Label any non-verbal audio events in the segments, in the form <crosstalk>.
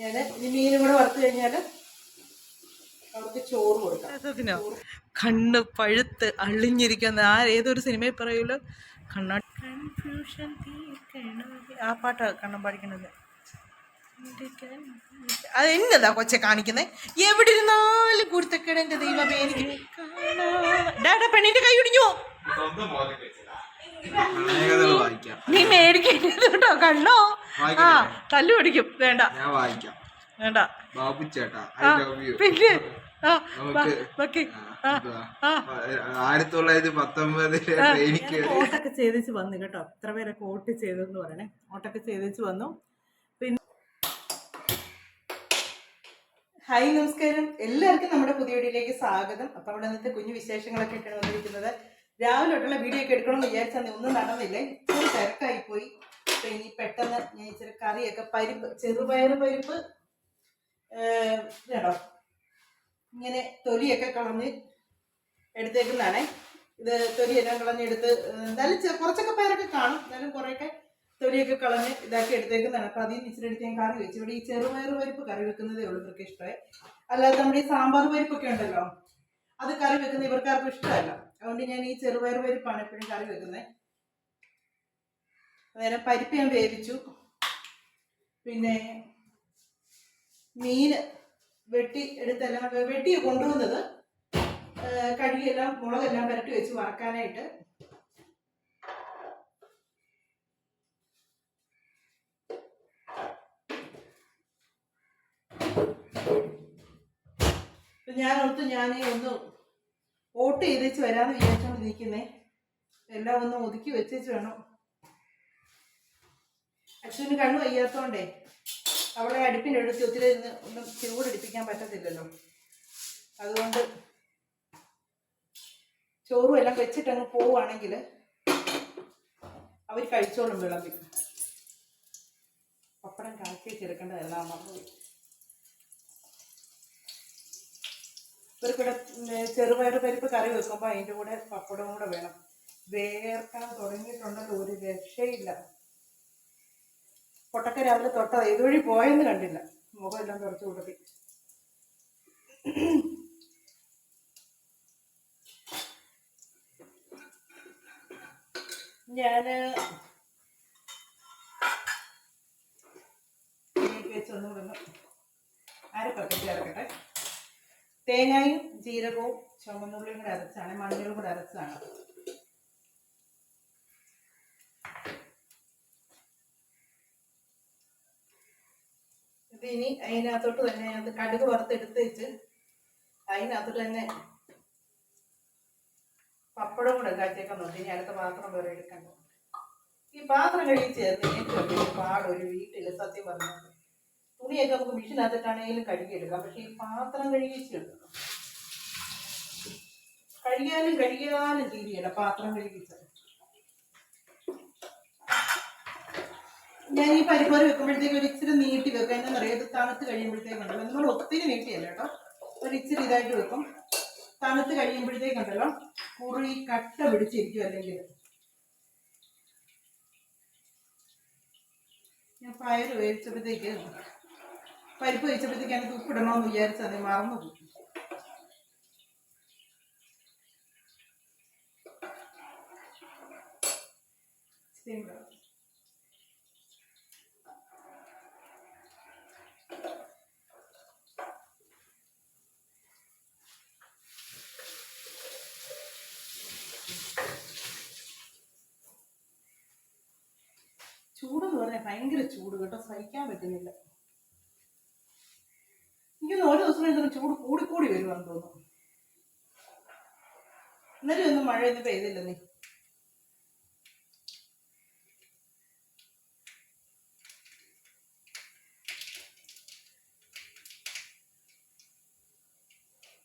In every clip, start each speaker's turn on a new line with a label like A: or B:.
A: ഞാൻ ഇനി മീനും കൂടെ വറുത്ത് കഴിഞ്ഞാൽ അവർക്ക് ചോറ് കൊടുക്കാം.
B: കണ്ണ് പഴുത്ത് അള്ളിഞ്ഞിരിക്കുന്ന ആ ഏതൊരു സിനിമയിൽ പറയൂലോ? കണ്ണാ കൺഫ്യൂഷൻ ആ പാട്ടാ കണ്ണം പാടിക്കണത്. അത് എന്നതാ കൊച്ചെ കാണിക്കുന്നത് എവിടെ ഇരുന്നാലും കുരുത്തക്കേട് എന്റെ ദൈവമേ എനിക്ക് ഡാഡാ പെണ്ണിന്റെ കൈ ഒടിഞ്ഞു. നീ മേടിക്കരുത് കേട്ടോ കണ്ണോ? ആ? തല്ലു പിടിക്കും. വേണ്ട.
C: ഞാൻ വായിക്കാം.
B: വേണ്ട.
C: ബാബു ചേട്ടാ ഐ ലവ് യു.
B: പിന്നെ
C: ആയിരത്തി തൊള്ളായിരത്തി പത്തൊമ്പതിലെ എനിക്ക്
A: ഓട്ടൊക്കെ ചെയ്തിച്ച് വന്നു കേട്ടോ. എത്ര പേരൊക്കെ ഓട്ട് ചെയ്തെന്ന് പറയണേ. ഓട്ടൊക്കെ ചെയ്തിച്ച് വന്നു. പിന്നെ ഹായ് നമസ്കാരം. എല്ലാവർക്കും നമ്മുടെ പുതിയ വീഡിയോയിലേക്ക് സ്വാഗതം. അപ്പൊ അവിടെ നിന്നിട്ട് കുഞ്ഞു വിശേഷങ്ങളൊക്കെ ഇട്ടാണ് വന്നിരിക്കുന്നത്. രാവിലെ തൊട്ടുള്ള വീഡിയോ ഒക്കെ എടുക്കണം എന്ന് വിചാരിച്ചാൽ ഒന്നും നടന്നില്ലേ? ഇച്ചിരി തിരക്കായി പോയി. അപ്പൊ ഇനി പെട്ടെന്ന് ഞാൻ ഇച്ചിരി കറിയൊക്കെ പരിപ്പ് ചെറുപയർ പരിപ്പ് ഏടോ ഇങ്ങനെ തൊലിയൊക്കെ കളഞ്ഞ് എടുത്തേക്കുന്നതാണേ. ഇത് തൊലിയെല്ലാം കളഞ്ഞെടുത്ത് എന്തായാലും കുറച്ചൊക്കെ പേരൊക്കെ കാണും. എന്നാലും കുറേയൊക്കെ തൊലിയൊക്കെ കളഞ്ഞ് ഇതാക്കി എടുത്തേക്കുന്നതാണ്. അപ്പൊ അതിൽ ഇച്ചിരി എടുത്ത് ഞാൻ കറി വെച്ചു. ഇവിടെ ഈ ചെറുപയർ പരിപ്പ് കറി വെക്കുന്നതേ ഉള്ളൂ ഇവർക്ക് ഇഷ്ടമായി അല്ലാതെ നമ്മുടെ ഈ സാമ്പാർ പരിപ്പൊക്കെ ഉണ്ടല്ലോ. അത് കറി വെക്കുന്നത് ഇവർക്ക് ആർക്കും ഇഷ്ടമല്ല. അതുകൊണ്ട് ഞാൻ ഈ ചെറുപയർ പരിപ്പാണ് എപ്പോഴും കറി വെക്കുന്നത് അന്നേരം പരിപ്പ് ഞാൻ വേവിച്ചു. പിന്നെ മീൻ വെട്ടി എടുത്തെല്ലാം വെട്ടി കൊണ്ടുവന്നത് കഴുകിയെല്ലാം മുളകെല്ലാം പുരട്ടി വെച്ച് വറക്കാനായിട്ട്. ഞാൻ ഓർത്ത് ഞാൻ ഒന്ന് ഓട്ട് ചെയ്തേച്ച് വരാന്ന് വിചാരിച്ചോണ്ടിരിക്കുന്നേ. എല്ലാം ഒന്ന് ഒതുക്കി വെച്ചേച്ച് വേണം. അച്ഛന് കണ്ണു വയ്യാത്തോണ്ടേ അവളെ അടുപ്പിന്റെ അടുത്ത് ഒത്തിരി ഇരുന്ന് ഒന്നും ചൂടടിപ്പിക്കാൻ പറ്റത്തില്ലല്ലോ. അതുകൊണ്ട് ചോറും എല്ലാം വെച്ചിട്ട് അങ്ങ് പോവുകയാണെങ്കിൽ അവർ കഴിച്ചോളും വിളമ്പി. പപ്പടം കാക്കി ചെറുക്കേണ്ടതെല്ലാം മറന്നുപോയി. ഇവർക്കിവിടെ ഉം, ചെറുപയർ പരിപ്പ് കറി വെക്കുമ്പോൾ അതിന്റെ കൂടെ പപ്പടവും കൂടെ വേണം. വേർക്കാൻ തുടങ്ങിയിട്ടുണ്ടല്ലോ ഒരു രക്ഷയില്ല. പൊട്ടക്ക രാവിലെ തൊട്ടത് ഇതുവഴി പോയെന്ന് കണ്ടില്ല. മുഖമെല്ലാം തുറച്ചു കൊടുത്തി ഞാൻ വെച്ചൊന്നും ഒന്ന് അരപ്പൊക്കെ ചേർക്കട്ടെ തേങ്ങയും ജീരകവും ചുമന്നുള്ളിയും കൂടെ അരച്ചാണ് മഞ്ഞളും കൂടെ അരച്ചാണ്. ഇത് ഇനി അതിനകത്തോട്ട് തന്നെ അത് കടുക് വറുത്തെടുത്ത് വെച്ച് അതിനകത്തോട്ട് തന്നെ പപ്പടം കൂടെ കാച്ചേക്കുന്നുണ്ട് ഇനി അടുത്ത പാത്രം വേറെ എടുക്കണ്ട ഈ പാത്രം കഴിച്ച് ചേർത്ത് ഏറ്റവും പാടൊരു വീട്ടിൽ സത്യം പറഞ്ഞത് തുണിയൊക്കെ നമുക്ക് മെഷീനകത്തിട്ടാണെങ്കിലും കഴുകിയെടുക്കാം. പക്ഷേ ഈ പാത്രം കഴുകിച്ചെടുക്കണം കഴുകിയാലും കഴുകിയാലും തീരുകയില്ല പാത്രം കഴുകിച്ചത് ഞാൻ ഈ പരിപാടി വെക്കുമ്പോഴത്തേക്ക് ഒരു ഇച്ചിരി നീട്ടി വെക്കാം. എന്താണെന്നറിയാം? ഇത് തണുത്ത് കഴിയുമ്പോഴത്തേക്കുണ്ടല്ലോ. നമ്മൾ ഒത്തിരി നീട്ടിയല്ല കേട്ടോ. ഒരു ഇച്ചിരി ഇതായിട്ട് വെക്കും. തണുത്ത് കഴിയുമ്പോഴത്തേക്കുണ്ടല്ലോ. കുറി കട്ട പിടിച്ചിരിക്കും അല്ലെങ്കിൽ. ഞാൻ പയർ വേവിച്ചപ്പോഴത്തേക്ക് പരിപ്പ് കഴിച്ചപ്പോഴത്തേക്ക് എനിക്ക് ഉപ്പിടണമെന്ന് വിചാരിച്ചത് മറന്നു പോയി. ചൂടെന്ന് പറഞ്ഞാൽ ഭയങ്കര ചൂട് കേട്ടോ സഹിക്കാൻ പറ്റുന്നില്ല എനിക്കൊന്ന് ഒരു ദിവസം കഴിയുമ്പോൾ ചൂട് കൂടിക്കൂടി വരുവാന്ന് തോന്നുന്നു. ഇന്നലെ ഒന്നും മഴയൊന്നും പെയ്തില്ല നീ.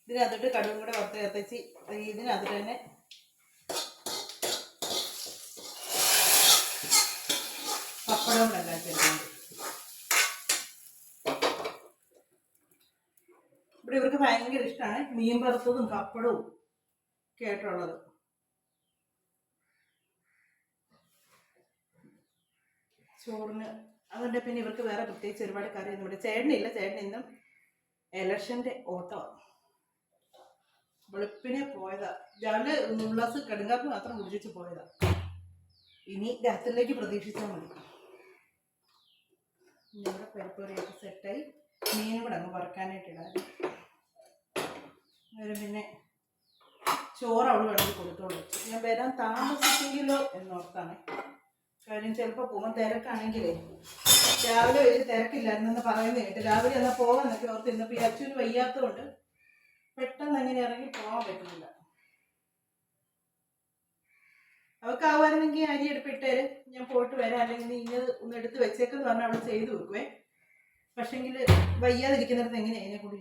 A: ഇതിനകത്തിട്ട് കടുകും കൂടെ വറുത്ത് കത്തിച്ച് ഇതിനകത്തിട്ട് തന്നെ പപ്പടവും കൂടെ ഇവിടെ ഇവർക്ക് ഭയങ്കര ഇഷ്ടമാണ് മീൻ വറുത്തതും കപ്പടവും ഒക്കെ ആയിട്ടുള്ളത്. ചോറിന് അതുകൊണ്ട് പിന്നെ ഇവർക്ക് വേറെ പ്രത്യേകിച്ച് ഒരുപാട് കറിയൊന്നും ഇവിടെ ചേട്ടനില്ല ചേട്ടൻ ഇന്നും എലക്ഷന്റെ ഓട്ടമാണ് വെളുപ്പിനെ പോയതാ. രാവിലെ ഗ്ലാസ് കടുങ്കാപ്പി മാത്രം കുടിച്ചു പോയതാ. ഇനി രാത്രിയിലേക്ക് പ്രതീക്ഷിച്ചാൽ മതി. ഞങ്ങളുടെ പരിപ്പറിയൊക്കെ സെറ്റായി മീനും കൂടെ അങ്ങ് വറക്കാനായിട്ട് ഇടാറ് അന്നേരം പിന്നെ ചോറ് അവൾ വേണമെങ്കിൽ കൊടുത്തോളൂ. ഞാൻ വരാൻ താമസിച്ചെങ്കിലോ എന്നോർത്താണ്. കാര്യം ചിലപ്പോൾ പോകാൻ തിരക്കാണെങ്കിലേ. രാവിലെ വലിയ തിരക്കില്ലായിരുന്നെന്ന് പറയുന്നത് കേട്ട് രാവിലെ എന്നാൽ പോകാന്നൊക്കെ ഓർത്ത് ഇന്നിപ്പോൾ ഈ അച്ഛന് വയ്യാത്തതുകൊണ്ട് പെട്ടെന്ന് അങ്ങനെ ഇറങ്ങി പോകാൻ പറ്റുന്നില്ല. അവക്കാവുമായിരുന്നെങ്കിൽ അരി എടുപ്പിട്ടേര് ഞാൻ പോയിട്ട് വരാം. അല്ലെങ്കിൽ നീ ഒന്ന് എടുത്ത് വെച്ചേക്കെന്ന് പറഞ്ഞാൽ അവൾ ചെയ്തു വെക്കുവേ പക്ഷെങ്കിൽ വയ്യാതിരിക്കുന്നിടത്ത് എങ്ങനെയാണ് അതിനെ കൊണ്ട്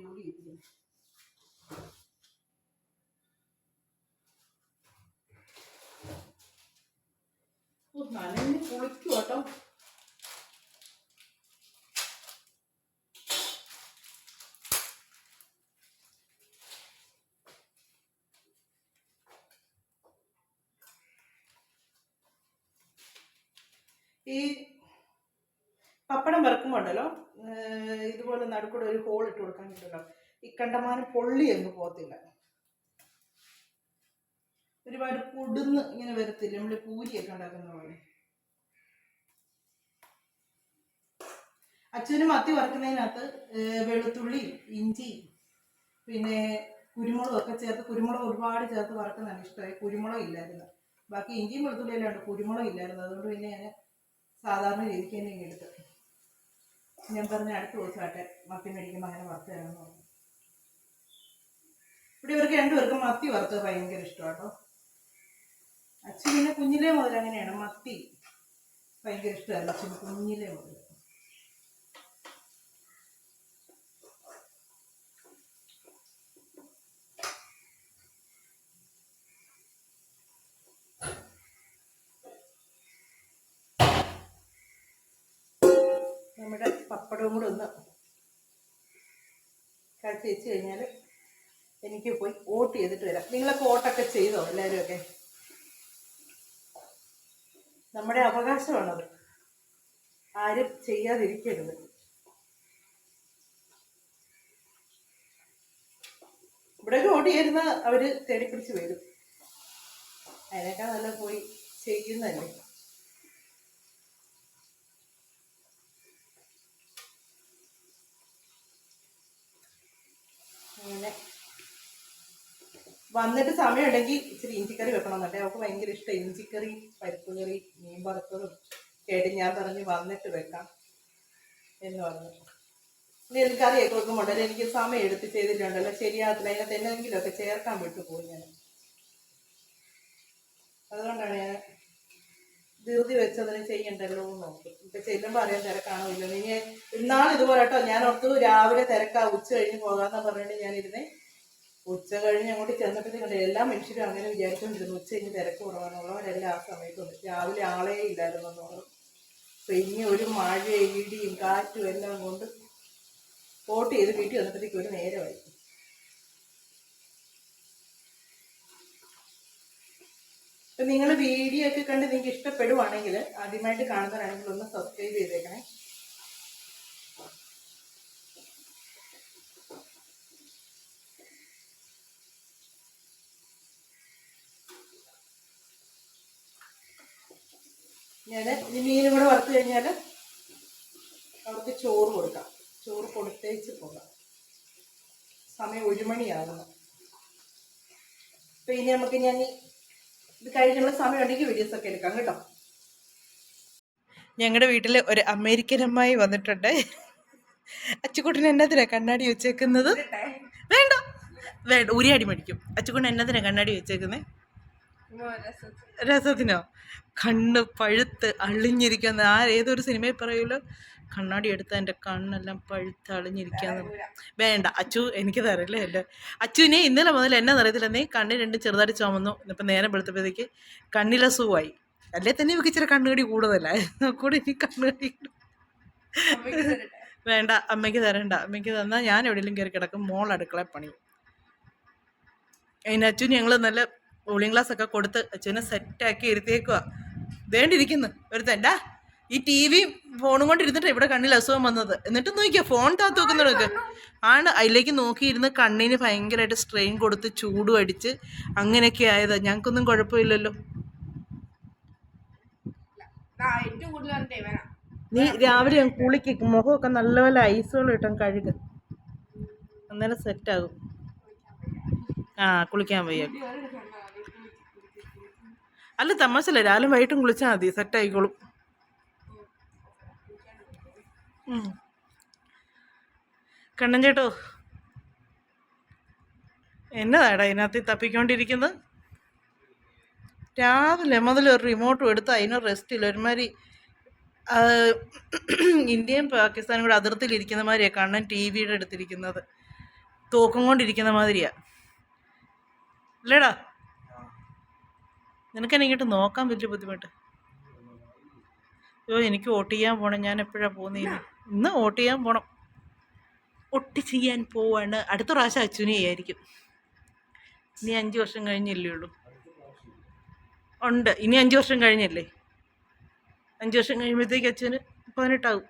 A: നനഞ്ഞ് കുളിക്കും കേട്ടോ. ഈ പപ്പടം വറക്കുമ്പോണ്ടല്ലോ ഇതുപോലെ നടുക്കൂടെ ഒരു ഹോൾ ഇട്ട് കൊടുക്കാൻ കിട്ടുമല്ലോ. ഈ കണ്ടമാനം പൊള്ളി പോകത്തില്ല. ഒരുപാട് പൊടുന്ന് ഇങ്ങനെ വരത്തില്ല? നമ്മൾ പൂരിയൊക്കെ ഉണ്ടാക്കുന്ന പോലെ. അച്ഛനും മത്തി വറക്കുന്നതിനകത്ത് വെളുത്തുള്ളി ഇഞ്ചി പിന്നെ കുരുമുളകും ഒക്കെ ചേർത്ത് കുരുമുളക് ഒരുപാട് ചേർത്ത് വറക്കുന്നതാണ് ഇഷ്ടമായി കുരുമുളക് ഇല്ലായിരുന്നു. ബാക്കി ഇഞ്ചിയും വെളുത്തുള്ളിയെല്ലാം ഉണ്ട് കുരുമുളക് ഇല്ലായിരുന്നു. അതുകൊണ്ട് പിന്നെ ഞാൻ സാധാരണ രീതിക്ക് തന്നെ എടുത്ത്. ഞാൻ പറഞ്ഞ അടുത്ത ദിവസമായിട്ട് മത്തി മേടിക്കുമ്പോൾ അങ്ങനെ വറുത്ത് തരാമെന്ന് പറഞ്ഞു. ഇവിടെ ഇവർക്ക് രണ്ടുപേർക്കും മത്തി വറുത്തത് ഭയങ്കര ഇഷ്ടമാട്ടോ. അച്ഛൻ പിന്നെ കുഞ്ഞിലേ മുതൽ അങ്ങനെയാണ്. മത്തി ഭയങ്കര ഇഷ്ടമായിരുന്നു അച്ഛന് കുഞ്ഞിലേ മുതൽ. നമ്മുടെ പപ്പടവും കൂടെ ഒന്ന് കഴിച്ച് വെച്ച് കഴിഞ്ഞാൽ എനിക്ക് പോയി ഓട്ട് ചെയ്തിട്ട് വരാം. നിങ്ങളൊക്കെ ഓട്ടൊക്കെ ചെയ്തോ എല്ലാവരും ഒക്കെ? നമ്മുടെ അവകാശമാണത് ആരും ചെയ്യാതിരിക്കരുത്. ഇവിടെ ഓടിയിരുന്ന അവർ തേടിപ്പിടിച്ച് വരും. അതിനേക്കാൾ നല്ല പോയി ചെയ്യുന്നല്ലേ അങ്ങനെ വന്നിട്ട് സമയമുണ്ടെങ്കിൽ ഇച്ചിരി ഇഞ്ചിക്കറി വെക്കണം എന്നുണ്ടെ അവൾക്ക് ഭയങ്കര ഇഷ്ടം. ഇഞ്ചിക്കറി പരിപ്പ് കറി മീൻ വറുത്തതും കേട്ട് ഞാൻ പറഞ്ഞ് വന്നിട്ട് വെക്കാം എന്ന് പറഞ്ഞു. ഇനി എനിക്ക് കറിയൊക്കെ വെക്കുമ്പോണ്ടല്ലോ എനിക്ക് സമയം എടുത്ത് ചെയ്തിട്ടുണ്ടല്ലോ. ശരിയാകത്തില്ല അതിനകത്ത് എന്തെങ്കിലുമൊക്കെ ചേർക്കാൻ വിട്ടുപോയി ഞാൻ. അതുകൊണ്ടാണ് ഞാൻ ധൃതി വെച്ചതിന് ചെയ്യണ്ടല്ലോ എന്ന് നോക്കി. ഇപ്പൊ ചെല്ലുമ്പോൾ അറിയാൻ തിരക്കാണോ ഇല്ലെന്ന് ഇനി ഇന്നാൾ ഇതുപോലെ കേട്ടോ. ഞാൻ ഓർത്തു രാവിലെ തിരക്കാ ഉച്ച കഴിഞ്ഞ് പോകാന്ന് പറഞ്ഞിട്ട് ഞാനിരുന്നേ. ഉച്ച കഴിഞ്ഞ് അങ്ങോട്ട് ചെന്നപ്പോഴത്തേക്കും എല്ലാ മനുഷ്യരും അങ്ങനെ വിചാരിച്ചുകൊണ്ടിരുന്നു ഉച്ച കഴിഞ്ഞ് തിരക്ക് കുറവാണുള്ളവരെല്ലാം ആ സമയത്തുണ്ട് രാവിലെ ആളേ ഇല്ലായിരുന്നു എന്നുള്ളത് അപ്പൊ ഇനി ഒരു മഴ ഇടിയും കാറ്റും എല്ലാം കൊണ്ട് വോട്ട് ചെയ്ത് വീട്ടിൽ വന്നപ്പോഴത്തേക്ക് ഒരു നേരമായി. അപ്പൊ നിങ്ങൾ വീഡിയോ ഒക്കെ കണ്ട് നിങ്ങൾക്ക് ഇഷ്ടപ്പെടുവാണെങ്കിൽ ആദ്യമായിട്ട് കാണുന്നവരാണെങ്കിൽ ഒന്ന് സബ്സ്ക്രൈബ് ചെയ്തേക്കണേ. ഞാൻ ഈ മീനും കൂടെ വറുത്ത് കഴിഞ്ഞാൽ അവർക്ക് ചോറ് കൊടുക്കാം. ചോറ് കൊടുത്തേച്ച് പോകാം. സമയം ഒരു മണിയാകുന്നു അപ്പം ഇനി നമുക്ക് ഞാൻ ഇത് കഴിഞ്ഞുള്ള സമയം ഉണ്ടെങ്കിൽ വീഡിയോസ് ഒക്കെ എടുക്കാം കേട്ടോ.
D: ഞങ്ങളുടെ വീട്ടിൽ ഒരു അമേരിക്കൻ അമ്മായി വന്നിട്ടുണ്ട്. അച്ചുക്കുട്ടൻ എന്നതിനാ കണ്ണാടി വെച്ചേക്കുന്നത്? വേണ്ട. വേണ്ട ഉരിയാടി മേടിക്കും. അച്ചുക്കുട്ടൻ എന്നതിനാ കണ്ണാടി വെച്ചേക്കുന്നത് രസത്തിനോ? കണ്ണ് പഴുത്ത് അളിഞ്ഞിരിക്കുന്ന. ആ ഏതൊരു സിനിമയിൽ പറയുമല്ലോ കണ്ണാടി എടുത്ത എന്റെ കണ്ണെല്ലാം പഴുത്ത് അളിഞ്ഞിരിക്കാന്ന്. വേണ്ട അച്ചു എനിക്ക് തരല്ലേ എന്റെ അച്ചുവിനെ ഇന്നലെ മുതൽ എന്നെ അറിയത്തില്ല. നീ കണ്ണ് രണ്ട് ചെറുതായിട്ട് ചുമന്നു. ഇപ്പം നേരം വെളുത്തപ്പോഴത്തേക്ക് കണ്ണിലസുവായി അല്ലേ തന്നെ ഇവക്ക് ഇച്ചിരി കണ്ണുകടി കൂടുതലായിരുന്നു കൂടെ ഇനി കണ്ണുകടി വേണ്ട അമ്മയ്ക്ക് തരണ്ട. അമ്മയ്ക്ക് തന്നാൽ ഞാൻ എവിടെയെങ്കിലും കയറി കിടക്കും. മോൾ അടുക്കള പണി. അതിന് അച്ചു ഞങ്ങൾ നല്ല കൂളിംഗ് ഗ്ലാസ് ഒക്കെ കൊടുത്ത് അച്ഛനെ സെറ്റാക്കി ഇരുത്തിയേക്കുക വേണ്ടിയിരിക്കുന്നു. ഒരുത്തൻ ഡാ
A: ഈ ടി വി ഫോണും കൊണ്ടിരുന്നിട്ട് ഇവിടെ കണ്ണിൽ അസുഖം വന്നത്. എന്നിട്ട് നോക്കിയാ ഫോൺ താത്ത് വെക്കുന്നവർക്ക് ആണ് അതിലേക്ക് നോക്കിയിരുന്ന് കണ്ണിന് ഭയങ്കരമായിട്ട് സ്ട്രെയിൻ കൊടുത്ത് ചൂടും അടിച്ച് അങ്ങനെയൊക്കെ ആയതാ. ഞങ്ങൾക്കൊന്നും കുഴപ്പമില്ലല്ലോ. നീ രാവിലെ കുളിക്ക്. മുഖമൊക്കെ നല്ലപോലെ ഐസുകൾ കിട്ടും കഴുക. അന്നേരം സെറ്റാകും ആ കുളിക്കാൻ വയ്യ. അല്ല തമാശല്ല രാവിലെ വൈകിട്ടും കുളിച്ചാൽ മതി. സെറ്റായിക്കോളും കണ്ണൻ ചേട്ടോ. എന്നതാടാ ഇതിനകത്ത് ഈ തപ്പിക്കൊണ്ടിരിക്കുന്നത്? രാവിലെ മുതൽ ഒരു റിമോട്ടും എടുത്ത് അതിന് റെസ്റ്റില്ല ഒരുമാതിരി ഇന്ത്യയും പാകിസ്ഥാനും കൂടെ അതിർത്തിയിലിരിക്കുന്ന മാതിരിയാണ് കണ്ണൻ ടി വിയുടെ അടുത്തിരിക്കുന്നത്. തോക്കം കൊണ്ടിരിക്കുന്ന മാതിരിയാണ് അല്ലേടാ നിനക്ക് എനിക്കിട്ട് നോക്കാൻ വലിയ ബുദ്ധിമുട്ട്? അയ്യോ എനിക്ക് വോട്ട് ചെയ്യാൻ പോകണം ഞാൻ എപ്പോഴാണ് പോകുന്നത് ഇന്ന് വോട്ട് ചെയ്യാൻ പോകണം വോട്ട് ചെയ്യാൻ പോവാണ്. അടുത്ത പ്രാവശ്യം അച്ഛനെ ചെയ്യായിരിക്കും. ഇനി അഞ്ച് വർഷം കഴിഞ്ഞല്ലേ ഉള്ളൂ. ഉണ്ട്. ഇനി അഞ്ച് വർഷം കഴിഞ്ഞല്ലേ? അഞ്ച് വർഷം കഴിയുമ്പോഴത്തേക്ക് അച്ഛന്
D: പതിനെട്ടാകും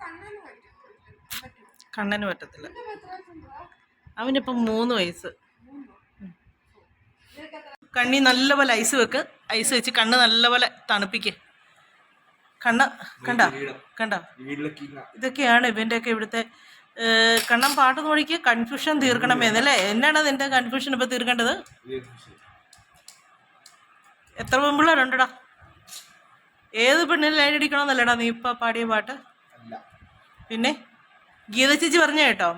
D: കണ്ണന് പറ്റും
A: കണ്ണന് പറ്റത്തില്ല. അവനിപ്പം മൂന്ന് വയസ്സ്. കണ്ണി നല്ലപോലെ ഐസ് വെക്ക്. ഐസ് വെച്ച് കണ്ണ് നല്ലപോലെ തണുപ്പിക്ക്. കണ്ണ കണ്ട? കണ്ട? ഇതൊക്കെയാണ് ഇവന്റെയൊക്കെ ഇവിടുത്തെ കണ്ണൻ കണ്ണം പാട്ട് നോടിക്ക് കൺഫ്യൂഷൻ തീർക്കണം എന്നല്ലേ എന്നാണ് അതിന്റെ കൺഫ്യൂഷൻ ഇപ്പൊ തീർക്കേണ്ടത്? എത്ര പെൺപിള്ളേരുണ്ടടാ ഏത് പെണ്ണിന് ലൈൻ അടിക്കണമെന്നല്ലടാ നീ ഇപ്പൊ പാടിയ പാട്ട്? പിന്നെ ഗീത ചേച്ചി പറഞ്ഞ കേട്ടോ.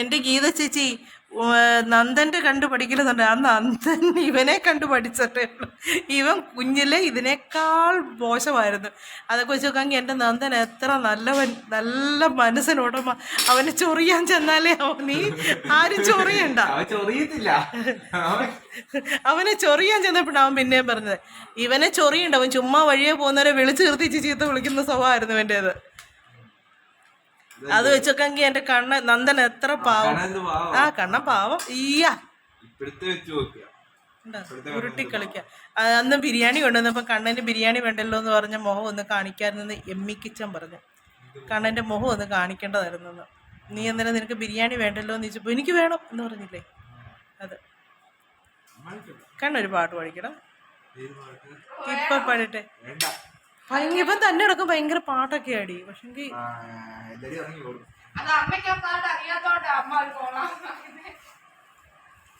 A: എന്റെ ഗീത ചേച്ചി നന്ദന്റെ കണ്ടു പഠിക്കലെന്നുണ്ട് ആ നന്ദൻ ഇവനെ കണ്ടു പഠിച്ചിട്ടേ ഉള്ളൂ ഇവൻ കുഞ്ഞിലെ ഇതിനേക്കാൾ മോശമായിരുന്നു. അതൊക്കെ വെച്ച് നോക്കാമെങ്കിൽ എന്റെ നന്ദൻ എത്ര നല്ലവൻ നല്ല മനസ്സിനുടമ അവനെ ചൊറിയാൻ ചെന്നാലേ അവൻ നീ ആരും ചൊറിയണ്ട.
B: ചൊറിയത്തില്ല.
A: അവനെ ചൊറിയാൻ ചെന്നപ്പോഴാണ് അവൻ പിന്നെയും പറഞ്ഞത്. ഇവനെ ചൊറിയുണ്ട്. അവൻ ചുമ്മാ വഴിയെ പോകുന്നവരെ വിളിച്ചു നിർത്തിച്ച് ചീത്ത വിളിക്കുന്ന സ്വഭാവമായിരുന്നു ഇവന്റേത് അത് വെച്ചൊക്കെങ്കിൽ എന്റെ കണ്ണ് നന്ദൻ എത്ര പാവം. ആ കണ്ണൻ പാവം. ഈയാ? ഉരുട്ടി കളിക്ക. അന്ന് ബിരിയാണി കൊണ്ടുവന്നപ്പോ കണ്ണന് ബിരിയാണി വേണ്ടല്ലോ എന്ന് പറഞ്ഞ മുഖം ഒന്ന് കാണിക്കാരുന്നെന്ന് എമ്മി കിച്ചൻ പറഞ്ഞു. കണ്ണന്റെ മുഖം ഒന്ന് കാണിക്കേണ്ടതായിരുന്നു നീ എന്തിനാ നിനക്ക് ബിരിയാണി വേണ്ടല്ലോ എന്ന് ചോദിച്ചപ്പോ എനിക്ക് വേണം എന്ന് പറഞ്ഞില്ലേ? അത്. കണ്ണൊരു പാട്ട് പഠിക്കണം. ഇപ്പൊ പാടട്ടെ ഭയങ്കര ഇപ്പം തന്നെ എടുക്കും ഭയങ്കര പാട്ടൊക്കെ ആടി. പക്ഷെങ്കിൽ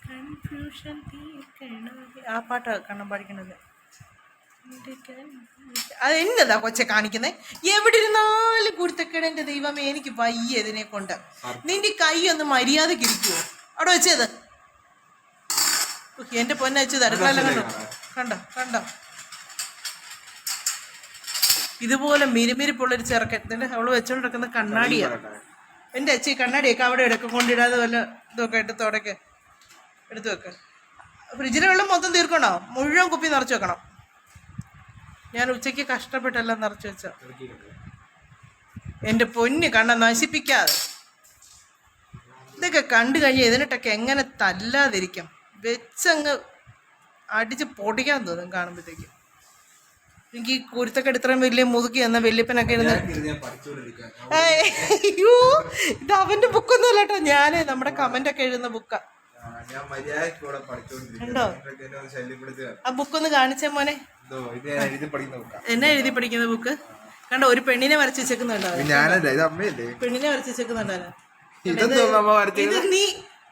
A: കൺഫ്യൂഷൻ ആ പാട്ടാ കണ്ണം പാടിക്കണത്. അത് എന്നതാ കൊച്ചെ കാണിക്കുന്നേ? എവിടെ ഇരുന്നാലും കുരുത്തക്കേടന്റെ ദൈവമേ എനിക്ക് വയ്യ ഇതിനെ കൊണ്ട്. നിന്റെ കൈ ഒന്ന് മര്യാദയ്ക്ക് ഇരിക്കുവോ അവിടെ വെച്ചത്. എന്റെ പൊന്നെ വെച്ചത് അടുക്കളെല്ലാം കണ്ടോ? കണ്ടോ? കണ്ടോ? ഇതുപോലെ മിരുമിരിപ്പുള്ളൊരു ചെറുക്കൻ ഇതിന്റെ അവൾ വെച്ചോണ്ടിരിക്കുന്ന കണ്ണാടിയാ. എന്റെ അച്ഛ കണ്ണാടിയൊക്കെ അവിടെ എടുക്കും കൊണ്ടിടാതെ വല്ല ഇതൊക്കെ എടുത്ത് തുടക്കെ എടുത്തു വെക്ക്. ഫ്രിഡ്ജിലെ വെള്ളം മൊത്തം തീർക്കണോ? മുഴുവൻ കുപ്പി നിറച്ച് വെക്കണം. ഞാൻ ഉച്ചയ്ക്ക് കഷ്ടപ്പെട്ടെല്ലാം നിറച്ച് വെച്ച. എന്റെ പൊന്ന് കണ്ണ നശിപ്പിക്കാതെ. ഇതൊക്കെ കണ്ടു കഴിഞ്ഞാൽ ഇതിനിട്ടൊക്കെ എങ്ങനെ തല്ലാതിരിക്കും? വെച്ചങ്ങ് അടിച്ച് പൊടിക്കാൻ തോന്നും കാണുമ്പോഴത്തേക്കും. എനിക്ക് ഈ കുരുത്തൊക്കെ ഇത്രയും വലിയ മുതുക്കി എന്ന വല്യപ്പനൊക്കെ ഇരുന്ന് അയ്യോ ഇത് അവന്റെ ബുക്കൊന്നും അല്ല കേട്ടോ. ഞാൻ നമ്മുടെ കമന്റ് ഒക്കെ എഴുതുന്ന ബുക്കാ
B: ആ,
A: ഉണ്ടോ? ആ ബുക്കൊന്ന് കാണിച്ചേ മോനെ. എന്നാ എഴുതി പഠിക്കുന്ന ബുക്ക് കണ്ടോ ഒരു പെണ്ണിനെ വരച്ച് വെച്ചേക്കുന്നുണ്ടോ പെണ്ണിനെ വരച്ച് വെച്ചേക്കുന്നുണ്ടോ ഇത് നീ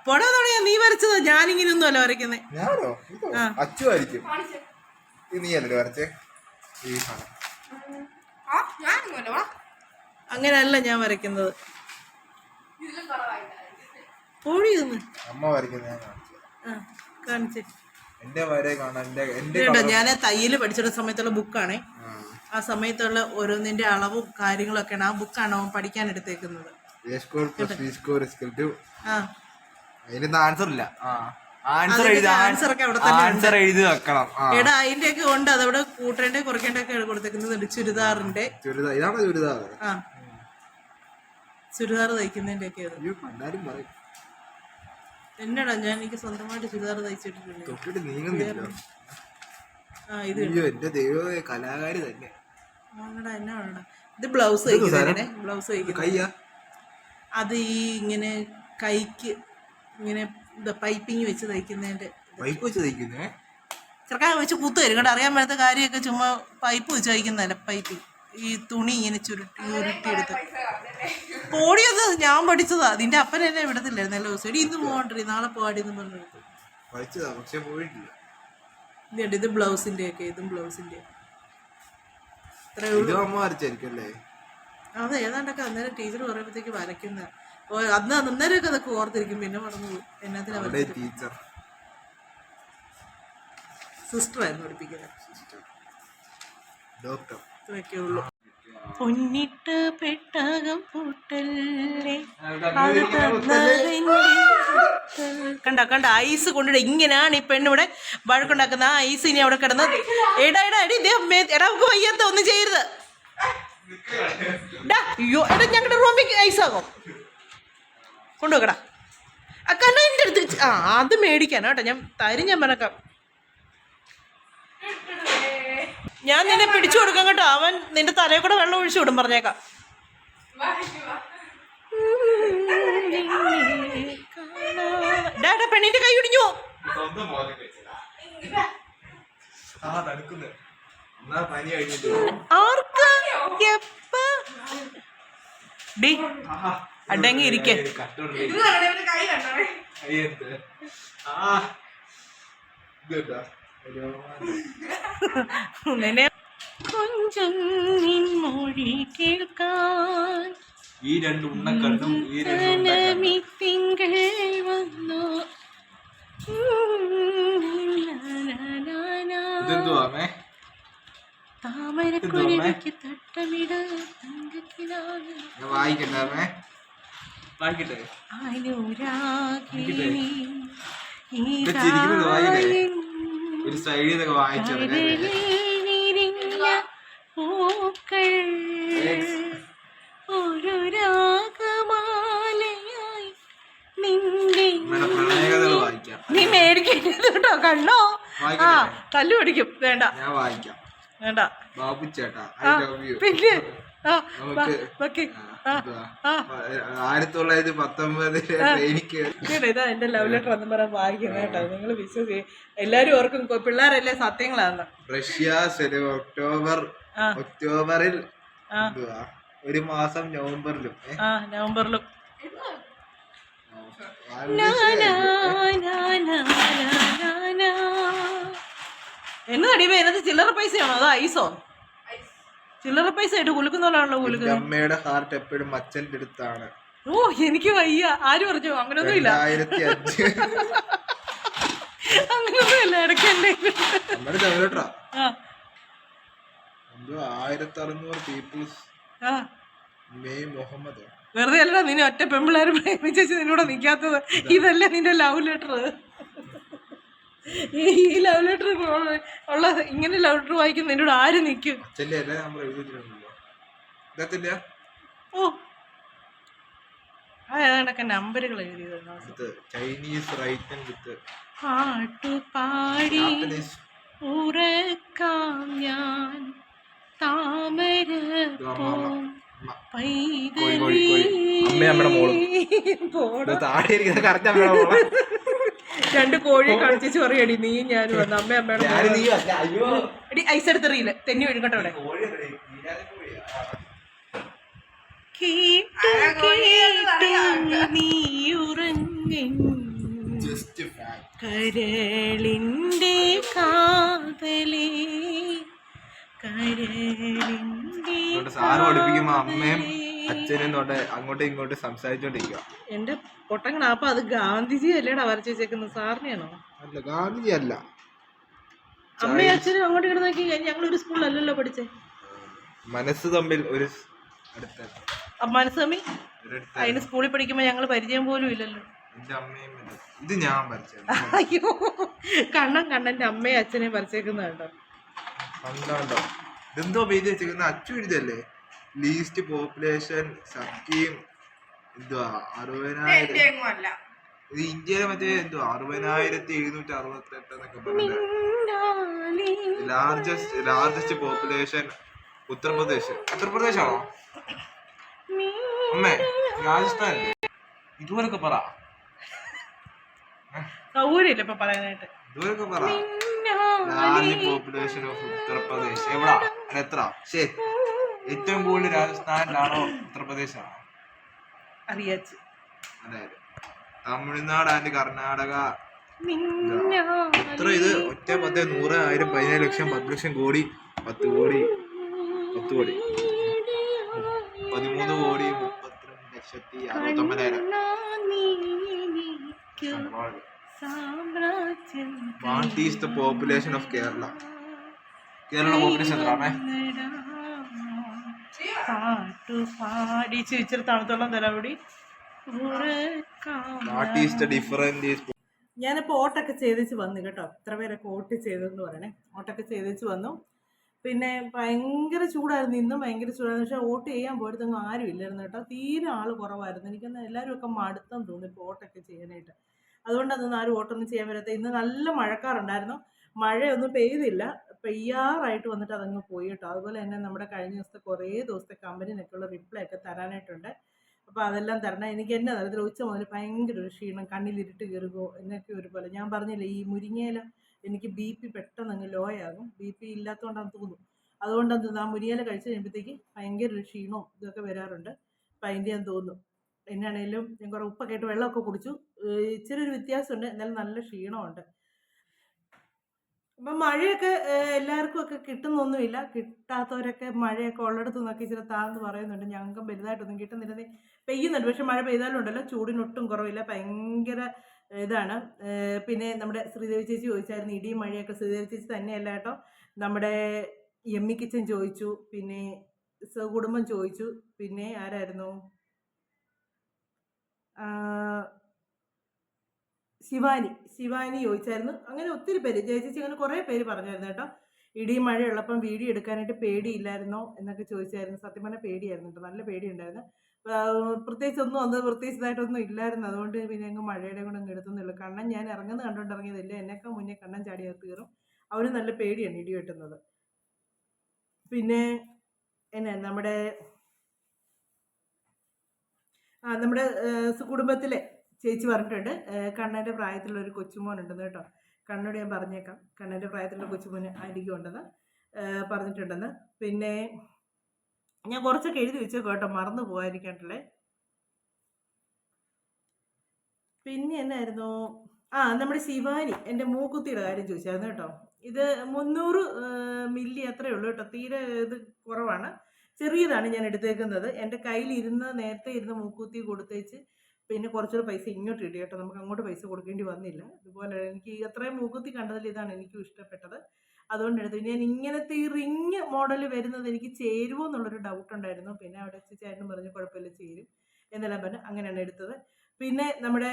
A: പൊടാ തുടങ്ങിയ നീ വരച്ചതോ? ഞാനിങ്ങനെ ഒന്നും അല്ല വരയ്ക്കുന്നേ?
B: അച്ചു ആയിരിക്കും ഇത് നീ അല്ലേ വരച്ചേ?
A: അങ്ങനെയല്ല ഞാൻ വരയ്ക്കുന്നത്.
D: ഞാൻ
A: പോഴി
B: അമ്മ വരയ്ക്കുന്നത് കാണിച്ചു
A: ആ കാണിച്ചേ.
B: എന്റെ വരെ കാണാൻ
A: ഞാൻ തയ്യൽ പഠിച്ചിട്ട സമയത്തുള്ള ബുക്കാണേ.
B: ആ,
A: ആ സമയത്തുള്ള ഓരോന്നിന്റെ അളവും കാര്യങ്ങളൊക്കെയാണ് ആ ബുക്കാണ് അവൻ പഠിക്കാൻ എടുത്തേക്കുന്നത്. ആ.
B: അതിനൊന്നും ആൻസർ ഇല്ല. ആൻസർ എഴുതി
A: answer ഒക്കെ അവിടെ തന്നെ
B: ആൻസർ എഴുതി വെക്കണം. ആ.
A: എടാ അതിന്റെ ഒക്കെ ഉണ്ട്. അതവിടെ കൂട്ടേണ്ട കുറയ്ക്കേണ്ട ഒക്കെ കൊടുത്തേക്കുന്നത് ചുരിദാറിന്റെ.
B: ചുരിദാർ ഇതാണോ ചുരിദാർ.
A: ആ. ചുരിദാർ തയ്ക്കുന്നതിന്റെ ഒക്കെ അത്
B: അയ്യോ കണ്ടാലും പറയും
A: എന്നടാ ഞാൻ എനിക്ക് സ്വന്തമായിട്ട് ചുരിദാർ തയ്ച്ചിട്ടുണ്ട്
B: തൊട്ടിട്ട് നീങ്ങുന്നില്ല.
A: ആ ഇത്
B: അയ്യോ എന്റെ ദൈവമേ കലാകാരി തന്നെ.
A: എന്നാ വേണടാ ഇത് ബ്ലൗസ് തയ്ക്കുന്നതിനെ. ബ്ലൗസ് തയ്ക്കുന്നത്
B: കയ്യാ?
A: അത് ഈ ഇങ്ങനെ കൈക്ക് ഇങ്ങനെ പൈപ്പിങ് വെച്ച് തയ്ക്കുന്നതിന്റെ
B: പൈപ്പ് വെച്ച് തയ്ക്കുന്നേ?
A: ചെറുക്കാൻ വെച്ച് കുത്തു വരും. കേട്ടോ അറിയാൻ മേലത്തെ കാര്യമൊക്കെ ചുമ്മാ പൈപ്പ് വെച്ച് തയ്ക്കുന്നതല്ല പൈപ്പ് ഈ തുണി ഇങ്ങനെ ചുരുട്ടി ഉരുട്ടിയെടുത്ത്
D: എടുത്ത്.
A: പോടിയത് ഞാൻ പഠിച്ചതാ. അതിന്റെ അപ്പൻ എന്നെ വിടത്തില്ലായിരുന്നു എല്ലാ ദിവസം എടി ഇന്ന് പോകണ്ടി നാളെ പോകാടി എന്ന് പറഞ്ഞെടുത്ത്
B: പഠിച്ചതാ പക്ഷെ പോയിട്ടില്ല.
A: ഇതുണ്ട് ഇത് ബ്ലൗസിന്റെ ഒക്കെ ഇതും ബ്ലൗസിന്റെ
B: അതെ
A: ഉള്ളൂ ഏതാണ്ടൊക്കെ അന്നേരം ടീച്ചർ പറയുമ്പോഴത്തേക്ക് വരയ്ക്കുന്ന അന്ന് അന്നേരമൊക്കെ അതൊക്കെ ഓർത്തിരിക്കും. പിന്നെ മറന്നു എന്നാത്തിനാ
B: ടീച്ചർ
A: സിസ്റ്റർ ആയിരുന്നു പഠിപ്പിക്കുന്നത്.
B: ഡോക്ടർ
A: ഇത്രയൊക്കെ ഉള്ളൂ. പൊന്നിട്ട് പെട്ടകം പൂട്ടല്ലേ? കണ്ട കണ്ട ഐസ് കൊണ്ടിട ഇങ്ങനെയാണ് ഈ പെണ്ണിവിടെ വഴക്കുണ്ടാക്കുന്ന ആ ഐസ് ഇനി അവിടെ കിടന്ന് എടാ എടാ എടി ദേ എടാ നമുക്ക് വയ്യാത്ത ഒന്നും ചെയ്യരുത്. അയ്യോ എടാ ഞങ്ങളുടെ റൂമിൽ ഐസ് ആ കണ്ണ എന്റെ അടുത്ത് ആ അത് മേടിക്കാനാ കേട്ടോ. ഞാൻ തരും ഞാൻ പറഞ്ഞേക്കാം. ഞാൻ നിന്നെ പിടിച്ചു കൊടുക്കാം കേട്ടോ. അവൻ നിന്റെ തലയിൽ കൂടെ വെള്ളം ഒഴിച്ചു വിടും പറഞ്ഞേക്കാം. ഡാഡാ പെണ്ണിന്റെ കൈ ഒടിഞ്ഞു ആർക്കാ? അടങ്ങി ഇരിക്കേ കൊഞ്ചം മൊഴി കേൾക്കാൻ.
B: ഈ രണ്ട് ഈ
A: തനമി തിങ്കൾ വന്നു.
B: ഇതെന്തുവാമേ
A: താമരക്കുരുവിക്ക് തട്ടമിട തങ്കക്കിനാവ്
B: ഞാൻ വായിക്കണ്ടാമേ വായിക്കട്ടെ ചിരിക്കുന്നത് വായിക്കട്ടെ? ഒരു സൈഡിൽ നിന്നൊക്കെ വായിച്ചത്
A: പൂക്കൾ ഒരു രാഗമാലയായി നിന്റെ നീ മേടിക്കരുത് കേട്ടോ കണ്ണോ ആ തല്ലു പിടിക്കും. വേണ്ട.
B: ഞാൻ വായിക്കാം.
A: വേണ്ട.
B: ബാബു ചേട്ടാ
A: പിന്നെ
B: ആയിരത്തി തൊള്ളായിരത്തി എനിക്ക്
A: ഇതാ എന്റെ ലവ് ലെറ്റർ എന്ന് പറയാൻ വായിക്കുന്നത് കേട്ടോ. നിങ്ങൾ വിശ്വസി എല്ലാരും ഓർക്കും പിള്ളേരല്ലേ സത്യങ്ങളാന്ന്.
B: റഷ്യ ഒക്ടോബർ ഒക്ടോബറിൽ ഒരു മാസം നവംബറിലും
A: നവംബറിലും.
B: ആ,
A: നാ, നാ, നാ, നാ, നാ, നാ. എന്നതാടി ഇവ എന്നത് ചില്ലറ പൈസയാണോ? അതോ ഐസോ? ചില്ലറ പൈസ ആയിട്ട് കുലുക്കുന്നവരാണല്ലോ കുലുക്കുന്നത്.
B: അമ്മയുടെ ഹാർട്ട് എപ്പോഴും അച്ഛന്റെ അടുത്താണ്.
A: ഓ എനിക്ക് വയ്യ. ആര് പറഞ്ഞു? അങ്ങനൊന്നും ഇല്ല. <laughs> അങ്ങനൊന്നും ഇല്ല ഇടയ്ക്ക് എന്റെ
B: ആയിരത്തി അറുന്നൂറ് പീപ്പിൾസ് മെയ് മുഹമ്മദ്.
A: വെറുതെ അല്ലടാ നിന്നെ ഒറ്റ പെമ്പിള്ളേർ പ്രേമിച്ചു നിന്നോട് നിൽക്കാത്തത് ഇതല്ല നിന്റെ ലവ് ലെറ്റർ ഈ ലവ് ലെറ്റർ ഉള്ള ഇങ്ങനെ ലവ് ലെറ്റർ വായിക്കുന്ന എന്നോട് ആര് നിൽക്കും? ഓ. നമ്പറുകൾ എഴുതിയത്.
B: ചൈനീസ്
A: ഉറക്കാം ഞാൻ. താമര
B: അമ്മ.
A: പൈതലി.
B: അമ്മയും അമ്മയുടെ
A: പോടാ.
B: താഴെ കറക്റ്റ് അമ്മയുടെ മോളാ.
A: രണ്ട് കോഴിയെ കളിച്ച് പറയടി നീ ഞാൻ വന്നു അമ്മ അമ്മയുടെ. എടി ഐസ് എടുത്തെറിയില്ല തെന്നി ഒഴുകട്ടെ അവിടെ. കരളിന്റെ കാതലേ
B: കരളിന്റെ അമ്മയും അച്ഛനും തൊട്ട് അങ്ങോട്ടും ഇങ്ങോട്ടും സംസാരിച്ചോണ്ടിരിക്കുക
A: എന്റെ പൊട്ടങ്ങണ അപ്പൊ അത് ഗാന്ധിജി അല്ലേടാ വരച്ചു വെച്ചേക്കുന്നത് സാറിനെയാണോ?
B: അല്ല ഗാന്ധിജി അല്ല.
A: അമ്മയും അച്ഛനും അങ്ങോട്ട് ഇങ്ങോട്ട് നോക്കി ഞങ്ങൾ ഒരു സ്കൂളിലല്ലല്ലോ പഠിച്ചേ?
B: മനസ്സ് തമ്മിൽ ഒരു അടുത്ത
A: മനസ്സ്
B: തമ്മിൽ?
A: അതിന് സ്കൂളിൽ പഠിക്കുമ്പോ ഞങ്ങൾ പരിചയം പോലും ഇല്ലല്ലോ.
B: ഇത് ഞാൻ
A: അയ്യോ കണ്ണൻ കണ്ണന്റെ അമ്മയും അച്ഛനെയും പറിച്ചേക്കുന്നുണ്ടോ കേട്ടോ.
B: കണ്ടോ ഇതെന്തോ പേര് വെച്ചിരിക്കുന്ന അച്ചു എഴുതല്ലേ ലീസ്റ്റ് പോപ്പുലേഷൻ സഖ്യം എന്തുവാ അറുപതിനായിരം? ഇത് ഇന്ത്യയിലെ മറ്റേ എന്തുവാ അറുപതിനായിരത്തി എഴുന്നൂറ്റി അറുപത്തി എട്ട് എന്നൊക്കെ ലാർജസ്റ്റ് ലാർജസ്റ്റ് പോപ്പുലേഷൻ ഉത്തർപ്രദേശ്. ഉത്തർപ്രദേശാണോ? അമ്മേ രാജസ്ഥാൻ ഇതുപോലൊക്കെ പറ.
A: സൗകര്യമില്ല ഇപ്പൊ പറയാനായിട്ട്.
B: ഇതുപോലൊക്കെ പറ. Population of Uttar Pradesh. എവിടാ? എത്ര? ശരി ഏറ്റവും കൂടുതൽ രാജസ്ഥാനിലാണോ ഉത്തർപ്രദേശാണോ?
A: അറിയാച്ചു.
B: അതായത് തമിഴ്നാട് ആൻഡ് കർണാടക. എത്ര ഇത്? ഒറ്റ പത്ത് നൂറ് ആയിരം പതിനേഴ് ലക്ഷം പത്ത് ലക്ഷം കോടി പത്ത് കോടി പത്ത് കോടി. പതിമൂന്ന് കോടി മുപ്പത്തിരണ്ട് ലക്ഷത്തി അറുപത്തൊമ്പതായിരം what is the population of Kerala Kerala population എത്രയാണേ?
A: പാടി ഇച്ചിരി തണുത്തോളം
B: തലപൊടി
A: ഞാനിപ്പോൾ ഓട്ടൊക്കെ ചെയ്തിച്ച് വന്നു കേട്ടോ. എത്ര പേരൊക്കെ ഓട്ട് ചെയ്തെന്ന് പറയണേ. ഓട്ടൊക്കെ ചെയ്തിച്ച് വന്നു. പിന്നെ ഭയങ്കര ചൂടായിരുന്നു. ഇന്നും ഭയങ്കര ചൂടായിരുന്നു. പക്ഷേ ഓട്ട് ചെയ്യാൻ പോയിടത്തൊന്നും ആരും ഇല്ലായിരുന്നു കേട്ടോ. തീരെ ആൾ കുറവായിരുന്നു. എനിക്കൊന്ന് എല്ലാവരും ഒക്കെ മടുത്തെന്ന് തോന്നി ഇപ്പോൾ ഓട്ടൊക്കെ ചെയ്യാനായിട്ട്. അതുകൊണ്ടൊന്നും ആരും ഓട്ടൊന്നും ചെയ്യാൻ പറ്റാത്ത ഇന്ന് നല്ല മഴക്കാറുണ്ടായിരുന്നു. മഴയൊന്നും പെയ്തില്ല. പെയ്യാറായിട്ട് വന്നിട്ട് അതങ്ങ് പോയി കേട്ടോ. അതുപോലെ തന്നെ നമ്മുടെ കഴിഞ്ഞ ദിവസത്തെ കുറേ ദിവസത്തെ കമ്പനിനൊക്കെയുള്ള റിപ്ലൈ ഒക്കെ തരാനായിട്ടുണ്ട്. അപ്പോൾ അതെല്ലാം തരണം. എനിക്ക് എന്നെ തരത്തിൽ ഉച്ച മുതൽ ഭയങ്കര ഒരു ക്ഷീണം. കണ്ണിലിരുട്ട് കയറുകയോ എന്നൊക്കെ ഒരു പോലെ. ഞാൻ പറഞ്ഞില്ലേ ഈ മുരിങ്ങയില എനിക്ക് ബി പി പെട്ടെന്ന് അങ്ങ് ലോ ആകും. ബി പി ഇല്ലാത്തതുകൊണ്ടാണ് തോന്നുന്നു. അതുകൊണ്ടെന്ന് ആ മുരിങ്ങയില കഴിച്ച് കഴിയുമ്പോഴത്തേക്ക് ഭയങ്കര ഒരു ക്ഷീണവും ഇതൊക്കെ വരാറുണ്ട്. അപ്പം അതിന്റെ ഞാൻ തോന്നുന്നു. എന്നാണേലും ഞാൻ കുറേ ഉപ്പൊക്കെ ഇട്ട് വെള്ളമൊക്കെ കുടിച്ചു. ഇച്ചിരി ഒരു വ്യത്യാസമുണ്ട്. എന്നാലും നല്ല ക്ഷീണമുണ്ട്. അപ്പം മഴയൊക്കെ എല്ലാവർക്കും ഒക്കെ കിട്ടുന്നൊന്നുമില്ല. കിട്ടാത്തവരൊക്കെ മഴയൊക്കെ ഉള്ളിടത്തു നിന്നൊക്കെ ഇച്ചിരി താന്ന് പറയുന്നുണ്ട്. ഞങ്ങൾക്ക് വലുതായിട്ടൊന്നും കിട്ടുന്നില്ല പെയ്യുന്നുണ്ട്. പക്ഷെ മഴ പെയ്താലും ഉണ്ടല്ലോ ചൂടിനൊട്ടും കുറവില്ല. ഭയങ്കര ഇതാണ്. പിന്നെ നമ്മുടെ ശ്രീദേവി ചേച്ചി ചോദിച്ചായിരുന്നു. ഇടിയും മഴയൊക്കെ ശ്രീദേവി ചേച്ചി തന്നെയല്ല കേട്ടോ. നമ്മുടെ എമ്മി കിച്ചൻ ചോദിച്ചു. പിന്നെ കുടുംബം ചോദിച്ചു. പിന്നെ ആരായിരുന്നു? ശിവാനി ശിവാനി ചോദിച്ചായിരുന്നു. അങ്ങനെ ഒത്തിരി പേര് ജയചേച്ചി അങ്ങനെ കുറേ പേര് പറഞ്ഞായിരുന്നു കേട്ടോ. ഇടിയും മഴയുള്ളപ്പം വീഡിയോ എടുക്കാനായിട്ട് പേടിയില്ലായിരുന്നോ എന്നൊക്കെ ചോദിച്ചായിരുന്നു. സത്യം പറഞ്ഞാൽ പേടിയായിരുന്നു കേട്ടോ. നല്ല പേടിയുണ്ടായിരുന്നു. പ്രത്യേകിച്ച് ഒന്നും അന്ന് പ്രത്യേകിച്ചതായിട്ടൊന്നും ഇല്ലായിരുന്നു. അതുകൊണ്ട് പിന്നെ അങ്ങ് മഴയുടെ കൂടെ അങ്ങ് എടുത്തുന്നുള്ളൂ കണ്ണൻ ഞാൻ ഇറങ്ങുന്ന കണ്ടുകൊണ്ട് ഇറങ്ങിയതില്ല? എന്നൊക്കെ മുന്നേ കണ്ണൻ ചാടി കയറും അവന് നല്ല പേടിയാണ് ഇടി വെട്ടുന്നത്. പിന്നെ എന്നെ നമ്മുടെ നമ്മുടെ കുടുംബത്തിലെ ചേച്ചി പറഞ്ഞിട്ടുണ്ട് കണ്ണന്റെ പ്രായത്തിലുള്ള ഒരു കൊച്ചുമോനുണ്ടെന്ന് കേട്ടോ. കണ്ണോട് ഞാൻ പറഞ്ഞേക്കാം. കണ്ണന്റെ പ്രായത്തിലുള്ള കൊച്ചുമോന് ആയിരിക്കും ഉണ്ടെന്ന് പറഞ്ഞിട്ടുണ്ടെന്ന്. പിന്നെ ഞാൻ കുറച്ചൊക്കെ എഴുതി വെച്ചേക്കും കേട്ടോ മറന്നു പോകാതിരിക്കണ്ടല്ലേ പിന്നെ എന്നായിരുന്നു? ആ നമ്മുടെ ശിവാനി എന്റെ മൂക്കുത്തിയുടെ കാര്യം ചോദിച്ചായിരുന്നു കേട്ടോ. ഇത് മുന്നൂറ് മില്ലി അത്രയേ ഉള്ളൂ കേട്ടോ. തീരെ ഇത് കുറവാണ്. ചെറിയതാണ് ഞാൻ എടുത്തേക്കുന്നത്. എന്റെ കയ്യിൽ ഇരുന്ന് നേരത്തെ ഇരുന്ന് മൂക്കുത്തി കൊടുത്തേച്ച് പിന്നെ കുറച്ചുകൂടെ പൈസ ഇങ്ങോട്ട് ഇടി കേട്ടോ. നമുക്ക് അങ്ങോട്ട് പൈസ കൊടുക്കേണ്ടി വന്നില്ല. അതുപോലെ എനിക്ക് അത്രയും മുഖത്തി കണ്ടതിൽ ഇതാണ് എനിക്കും ഇഷ്ടപ്പെട്ടത്. അതുകൊണ്ട് എടുത്തു. ഞാൻ ഇങ്ങനത്തെ ഈ റിങ് മോഡൽ വരുന്നത് എനിക്ക് ചേരുമോ എന്നുള്ളൊരു ഡൗട്ട് ഉണ്ടായിരുന്നു. പിന്നെ അവിടെ ചേട്ടനും പറഞ്ഞു കുഴപ്പമില്ല ചേരും എന്നെല്ലാം പറഞ്ഞു. അങ്ങനെയാണ് എടുത്തത്. പിന്നെ നമ്മുടെ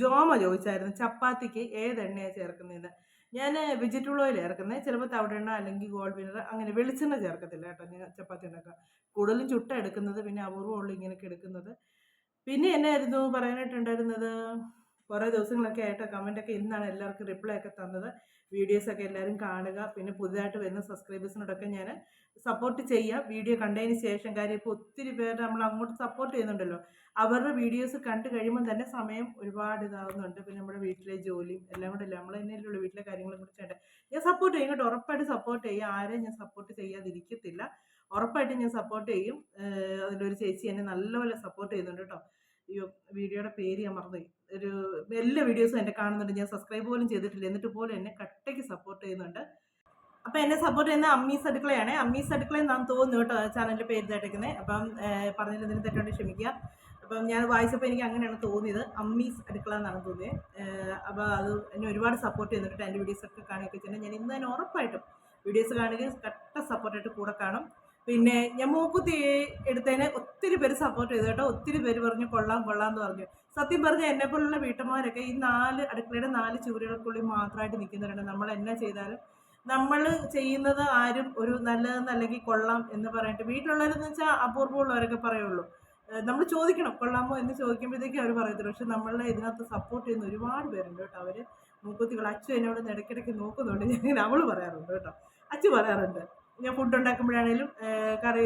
A: ജോമ ചോദിച്ചായിരുന്നു ചപ്പാത്തിക്ക് ഏത് എണ്ണയാണ് ചേർക്കുന്നതെന്ന്. ഞാൻ വെജിറ്റബിൾ ഓയിൽ ചേർക്കുന്നത് ചിലപ്പോൾ തവിടെണ്ണ അല്ലെങ്കിൽ ഗോൾഡ് വിനർ അങ്ങനെ വെളിച്ചെണ്ണ ചേർക്കത്തില്ല കേട്ടോ ഞാൻ ചപ്പാത്തി ഉണ്ടാക്കുക കൂടുതലും ചുട്ട എടുക്കുന്നത് പിന്നെ അപൂർവമുള്ള ഇങ്ങനെയൊക്കെ എടുക്കുന്നത്. പിന്നെ എന്നായിരുന്നു പറയാനായിട്ടുണ്ടായിരുന്നത്? കുറേ ദിവസങ്ങളൊക്കെ ആയിട്ട് കമന്റൊക്കെ ഇന്നാണ് എല്ലാവർക്കും റിപ്ലൈ ഒക്കെ തന്നത്. വീഡിയോസൊക്കെ എല്ലാവരും കാണുക. പിന്നെ പുതുതായിട്ട് വരുന്ന സബ്സ്ക്രൈബേഴ്സിനോടൊക്കെ ഞാൻ സപ്പോർട്ട് ചെയ്യാം വീഡിയോ കണ്ടതിന് ശേഷം കാര്യം ഇപ്പോൾ ഒത്തിരി പേര് നമ്മൾ അങ്ങോട്ട് സപ്പോർട്ട് ചെയ്യുന്നുണ്ടല്ലോ. അവരുടെ വീഡിയോസ് കണ്ടു കഴിയുമ്പോൾ തന്നെ സമയം ഒരുപാട് ഇതാവുന്നുണ്ട്. പിന്നെ നമ്മുടെ വീട്ടിലെ ജോലിയും എല്ലാം കൂടെ നമ്മൾ തന്നെയല്ലേ വീട്ടിലെ കാര്യങ്ങളും കൂടി ഞാൻ സപ്പോർട്ട് ചെയ്യും. കേട്ടോ ഉറപ്പായിട്ട് സപ്പോർട്ട് ചെയ്യുക. ആരെയും ഞാൻ സപ്പോർട്ട് ചെയ്യാതിരിക്കത്തില്ല. ഉറപ്പായിട്ടും ഞാൻ സപ്പോർട്ട് ചെയ്യും. അതിലൊരു ചേച്ചി എന്നെ നല്ലപോലെ സപ്പോർട്ട് ചെയ്യുന്നുണ്ട് കേട്ടോ അയ്യോ വീഡിയോയുടെ പേര് ഞാൻ മറന്നുപോയി. ഒരു എല്ലാ വീഡിയോസും എന്നെ കാണുന്നുണ്ട്. ഞാൻ സബ്സ്ക്രൈബ് പോലും ചെയ്തിട്ടില്ല. എന്നിട്ട് പോലും എന്നെ കട്ടയ്ക്ക് സപ്പോർട്ട് ചെയ്യുന്നുണ്ട്. അപ്പം എന്നെ സപ്പോർട്ട് ചെയ്യുന്ന അമ്മീസ് അടുക്കളയാണ് അമ്മീസ് അടുക്കള എന്നാണ് തോന്നുന്നു കേട്ടോ ചാനലിന്റെ പേര് തേട്ടേക്കുന്നത് അപ്പം പറഞ്ഞതിൽ എന്തെങ്കിലും തെറ്റുകൊണ്ട് ക്ഷമിക്കുക. അപ്പം ഞാൻ വായിച്ചപ്പോൾ എനിക്ക് അങ്ങനെയാണ് തോന്നിയത്. അമ്മീസ് അടുക്കള എന്നാണ് തോന്നിയത്. അപ്പോൾ അത് എന്നെ ഒരുപാട് സപ്പോർട്ട് ചെയ്യുന്നുണ്ട് എന്റെ വീഡിയോസൊക്കെ കാണുകയൊക്കെ ചെയ്യുന്നത് ഞാൻ ഇന്ന് തന്നെ ഉറപ്പായിട്ടും വീഡിയോസ് കാണുകയും കട്ട സപ്പോർട്ടായിട്ട് കൂടെ കാണും. പിന്നെ ഞാൻ മൂക്കുത്തി എടുത്തതിനെ ഒത്തിരി പേര് സപ്പോർട്ട് ചെയ്തു കേട്ടോ. ഒത്തിരി പേര് പറഞ്ഞു കൊള്ളാം കൊള്ളാം എന്ന് പറഞ്ഞു. സത്യം പറഞ്ഞ എന്നെ പോലുള്ള വീട്ടമ്മമാരൊക്കെ ഈ നാല് അടുക്കളയുടെ നാല് ചുവരുകൾക്കുള്ളിൽ മാത്രമായിട്ട് നിൽക്കുന്നവരുണ്ട് നമ്മൾ എന്നാ ചെയ്താലും നമ്മൾ ചെയ്യുന്നത് ആരും ഒരു നല്ലതെന്ന് അല്ലെങ്കിൽ കൊള്ളാം എന്ന് പറഞ്ഞിട്ട് വീട്ടിലുള്ളവരെന്ന് വെച്ചാൽ അപൂർവമുള്ളവരൊക്കെ പറയുള്ളൂ. നമ്മൾ ചോദിക്കണം കൊള്ളാമോ? എന്ന് ചോദിക്കുമ്പോഴത്തേക്കും അവർ പറയത്തില്ല പക്ഷെ നമ്മളെ ഇതിനകത്ത് സപ്പോർട്ട് ചെയ്യുന്ന ഒരുപാട് പേരുണ്ട് കേട്ടോ. അവർ മൂക്കുത്തികൾ അച്ചു എന്നോട് ഇടയ്ക്കിടയ്ക്ക് നോക്കുന്നുണ്ട്. ഞാൻ അവൾ പറയാറുണ്ട് കേട്ടോ. അച്ചു പറയാറുണ്ട് ഞാൻ ഫുഡ് ഉണ്ടാക്കുമ്പോഴാണേലും കറി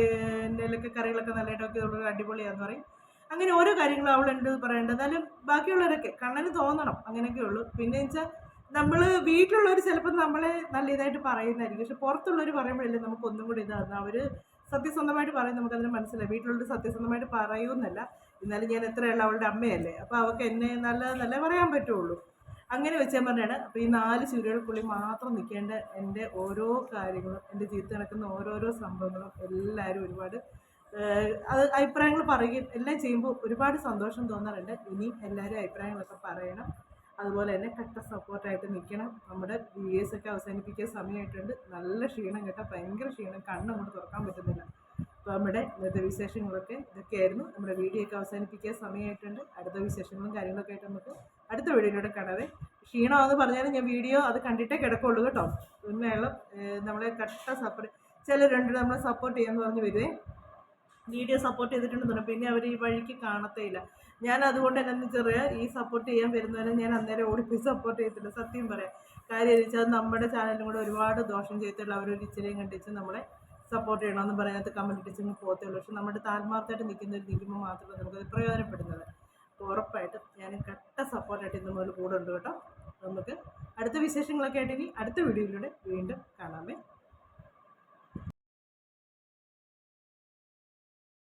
A: എന്തെങ്കിലുമൊക്കെ കറികളൊക്കെ നല്ലതായിട്ടൊക്കെ ഉള്ളത് അടിപൊളിയാന്ന് പറയും. അങ്ങനെ ഓരോ കാര്യങ്ങളും അവളുണ്ട് പറയേണ്ടത് എന്നാലും ബാക്കിയുള്ളവരൊക്കെ കണ്ണന് തോന്നണം അങ്ങനെയൊക്കെ ഉള്ളൂ. പിന്നെ വെച്ചാൽ നമ്മൾ വീട്ടിലുള്ളവർ ചിലപ്പോൾ നമ്മളെ നല്ല ഇതായിട്ട് പറയുന്നതായിരിക്കും. പക്ഷെ പുറത്തുള്ളവർ പറയുമ്പോഴല്ലേ നമുക്ക് ഒന്നും കൂടി ഇതാകുന്നത് അവർ സത്യസന്ധമായിട്ട് പറയും നമുക്കതിന് മനസ്സിലായി. വീട്ടിലുള്ളവർ സത്യസന്ധമായിട്ട് പറയുമെന്നല്ല. എന്നാലും ഞാൻ എത്രയുള്ള അവളുടെ അമ്മയല്ലേ. അപ്പോൾ അവൾക്ക് എന്നെ നല്ല നല്ല പറയാൻ പറ്റുള്ളൂ. അങ്ങനെ വെച്ചാൽ പറഞ്ഞാണ് അപ്പോൾ ഈ നാല് ചുരുകൾക്കുള്ളിൽ മാത്രം നിൽക്കേണ്ട എന്റെ ഓരോ കാര്യങ്ങളും എന്റെ ജീവിതത്തിൽ നടക്കുന്ന ഓരോരോ സംഭവങ്ങളും എല്ലാവരും ഒരുപാട് അത് അഭിപ്രായങ്ങൾ പറയുകയും എല്ലാം ചെയ്യുമ്പോൾ ഒരുപാട് സന്തോഷം തോന്നാറുണ്ട്. ഇനി എല്ലാവരും അഭിപ്രായങ്ങളൊക്കെ പറയണം. അതുപോലെ തന്നെ കട്ട സപ്പോർട്ടായിട്ട് നിൽക്കണം. നമ്മുടെ വീഡിയോസ് ഒക്കെ അവസാനിപ്പിക്കാൻ സമയമായിട്ടുണ്ട്. നല്ല ക്ഷീണം കേട്ടോ. ഭയങ്കര ക്ഷീണം. കണ്ണങ്ങോട്ട് തുറക്കാൻ പറ്റുന്നില്ല. നമ്മുടെ ഇന്നത്തെ വിശേഷങ്ങളൊക്കെ ഇതൊക്കെയായിരുന്നു. നമ്മുടെ വീഡിയോ ഒക്കെ അവസാനിപ്പിക്കാൻ സമയമായിട്ടുണ്ട്. അടുത്ത വിശേഷങ്ങളും കാര്യങ്ങളൊക്കെ ആയിട്ട് നമുക്ക് അടുത്ത വീഡിയോയിലൂടെ കാണാവേ. ക്ഷീണമാണെന്ന് പറഞ്ഞാലും ഞാൻ വീഡിയോ അത് കണ്ടിട്ടേ കിടക്കുള്ളൂ കേട്ടോ. ഉണ്മയുള്ള നമ്മളെ കട്ട സപ്പോർട്ട് ചിലരുണ്ട് നമ്മളെ സപ്പോർട്ട് ചെയ്യാന്ന് പറഞ്ഞ് വരുവേ. വീഡിയോ സപ്പോർട്ട് ചെയ്തിട്ടുണ്ടെന്ന് പിന്നെ അവർ ഈ വഴിക്ക് കാണത്തേ ഇല്ല ഞാൻ അതുകൊണ്ട് തന്നെ ചെറിയ ഈ സപ്പോർട്ട് ചെയ്യാൻ വരുന്നവരെ ഞാൻ അന്നേരം ഓടിപ്പോയി സപ്പോർട്ട് ചെയ്തിട്ടുണ്ട് സത്യം പറയാം. കാര്യം എന്ന് വെച്ചാൽ നമ്മുടെ ചാനലിലും കൂടെ ഒരുപാട് ദോഷം ചെയ്തിട്ടുള്ള അവരൊരു ഇച്ചിരിയും കണ്ടിച്ച് നമ്മളെ സപ്പോർട്ട് ചെയ്യണമെന്ന് പറയുന്നത് കമ്മ്യൂണിറ്റി ഇട്ടിച്ച് പോത്തേ ഉള്ളൂ. പക്ഷെ നമ്മുടെ താൽമാർത്തായിട്ട് നിൽക്കുന്ന ഒരു നിൽക്കുമ്പോൾ മാത്രമേ നമുക്കത് പ്രയോജനപ്പെടുന്നത്. അപ്പോൾ ഉറപ്പായിട്ടും ഞാൻ കട്ട സപ്പോർട്ടായിട്ട് ഇന്ന് മുതൽ കൂടെ ഉണ്ട് കേട്ടോ. നമുക്ക് അടുത്ത വിശേഷങ്ങളൊക്കെ ആയിട്ട് ഇനി അടുത്ത വീഡിയോയിലൂടെ വീണ്ടും കാണാമേ